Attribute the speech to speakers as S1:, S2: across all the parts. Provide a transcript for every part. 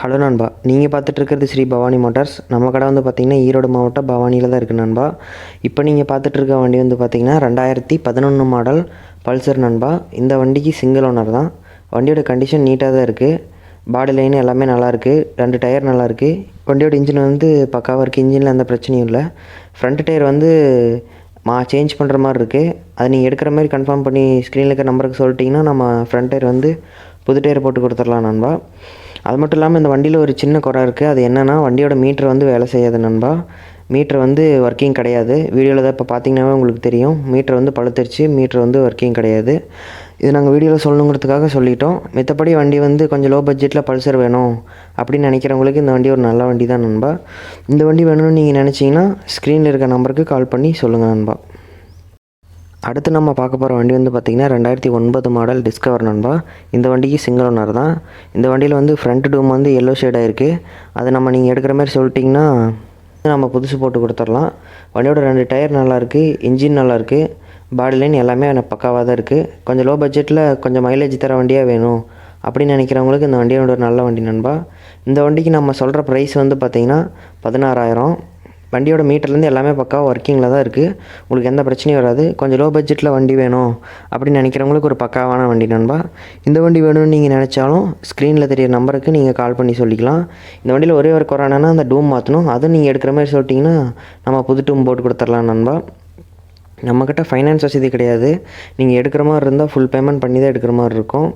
S1: Hello நண்பா நீங்கள் பார்த்துட்டு இருக்கிறது ஸ்ரீ பவானி மோட்டார்ஸ். நம்ம கடை வந்து பார்த்திங்கன்னா ஈரோடு மாவட்டம் பவானியில் தான் இருக்குது நண்பா. இப்போ நீங்கள் பார்த்துட்டு இருக்க வண்டி வந்து பார்த்திங்கன்னா ரெண்டாயிரத்தி பதினொன்று மாடல் பல்சர் நண்பா. இந்த வண்டிக்கு சிங்கிள் ஓனர் தான். வண்டியோட கண்டிஷன் நீட்டாக தான் இருக்குது பாடி லைன் எல்லாமே நல்லாயிருக்கு ரெண்டு டயர் நல்லாயிருக்கு வண்டியோட இன்ஜின் வந்து பக்காவாக இருக்குது இன்ஜினில் எந்த பிரச்சனையும் இல்லை. ஃப்ரண்ட் டயர் வந்து மா சேஞ்ச் பண்ணுற மாதிரி இருக்குது அது நீங்கள் எடுக்கிற மாதிரி கன்ஃபார்ம் பண்ணி ஸ்க்ரீனில் இருக்க நம்பருக்கு சொல்லிட்டிங்கன்னா நம்ம ஃப்ரண்ட் டயர் வந்து புது டயர் போட்டு கொடுத்துடலாம் நண்பா. அது மட்டும் இல்லாமல் இந்த வண்டியில் ஒரு சின்ன குறை இருக்குது அது என்னென்னா வண்டியோட மீட்ரு வந்து வேலை செய்யாது நண்பா. மீட்ரு வந்து ஒர்க்கிங் கிடையாது. வீடியோவில் தான் இப்போ பார்த்தீங்கன்னாவே உங்களுக்கு தெரியும். மீட்ரு வந்து பழுத்துருச்சு. மீட்ரு வந்து ஒர்க்கிங் கிடையாது. இது நாங்கள் வீடியோவில் சொல்லணுங்கிறதுக்காக சொல்லிட்டோம். மித்தபடி வண்டி வந்து கொஞ்சம் லோ பட்ஜெட்டில் பல்சர் வேணும் அப்படின்னு நினைக்கிறவங்களுக்கு இந்த வண்டி ஒரு நல்ல வண்டி தான் நண்பா. இந்த வண்டி வேணும்னு நீங்கள் நினச்சிங்கன்னா ஸ்க்ரீனில் இருக்க நம்பருக்கு கால் பண்ணி சொல்லுங்கள் நண்பா. அடுத்து நம்ம பார்க்க போகிற வண்டி வந்து பார்த்திங்கன்னா ரெண்டாயிரத்தி ஒன்பது மாடல் டிஸ்கவர் நண்பா. இந்த வண்டிக்கு சிங்கிள் ஓனர் தான். இந்த வண்டியில் வந்து ஃப்ரண்ட் டூம் வந்து எல்லோ ஷேடாக இருக்குது அதை நம்ம நீங்கள் எடுக்கிற மாதிரி சொல்லிட்டிங்கன்னா நம்ம புதுசு போட்டு கொடுத்துடலாம். வண்டியோட ரெண்டு டயர் நல்லாயிருக்கு இன்ஜின் நல்லாயிருக்கு பாடி லைன் எல்லாமே பக்காவாக தான் இருக்குது கொஞ்சம் லோ பட்ஜெட்டில் கொஞ்சம் மைலேஜ் தர வண்டியாக வேணும். அப்படின்னு நினைக்கிறவங்களுக்கு இந்த வண்டியோட ஒரு நல்ல வண்டி நண்பா. இந்த வண்டிக்கு நம்ம சொல்கிற ப்ரைஸ் வந்து பார்த்திங்கன்னா பதினாறாயிரம். வண்டியோட மீட்டர்லேருந்து எல்லாமே பக்காவாக ஒர்க்கிங்கில் தான் இருக்குது உங்களுக்கு எந்த பிரச்சனையும் வராது. கொஞ்சம் லோ பட்ஜெட்டில் வண்டி வேணும் அப்படின்னு நினைக்கிறவங்களுக்கு ஒரு பக்காவான வண்டி நண்பா. இந்த வண்டி வேணும்னு நீங்கள் நினச்சாலும் ஸ்க்ரீனில் தெரிய நம்பருக்கு நீங்கள் கால் பண்ணி சொல்லிக்கலாம். இந்த வண்டியில் ஒரே ஒரு குறை அந்த டூம் மாற்றணும் அதுவும் நீங்கள் எடுக்கிற மாதிரி சொல்லிட்டிங்கன்னா நம்ம புது டூம் போட்டு கொடுத்துர்லாம் நண்பா. நம்மக்கிட்ட ஃபைனான்ஸ் வசதி கிடையாது. நீங்கள் எடுக்கிற மாதிரி இருந்தால் ஃபுல் பேமெண்ட் பண்ணி தான் எடுக்கிற மாதிரி இருக்கும்.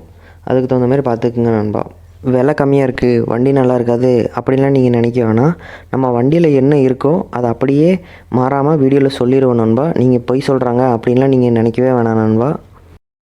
S1: அதுக்கு தகுந்த மாதிரி பார்த்துக்குங்க நண்பா. விலை கம்மியாக இருக்குது வண்டி நல்லா இருக்காது அப்படின்லாம் நீங்கள் நினைக்க வேணாம். நம்ம வண்டியில் என்ன இருக்கோ அதை அப்படியே மாறாமல் வீடியோவில் சொல்லிடுவோம் நண்பா. நீங்கள் பொய் சொல்கிறாங்க அப்படின்லாம் நீங்கள் நினைக்கவே வேணாம் நண்பா.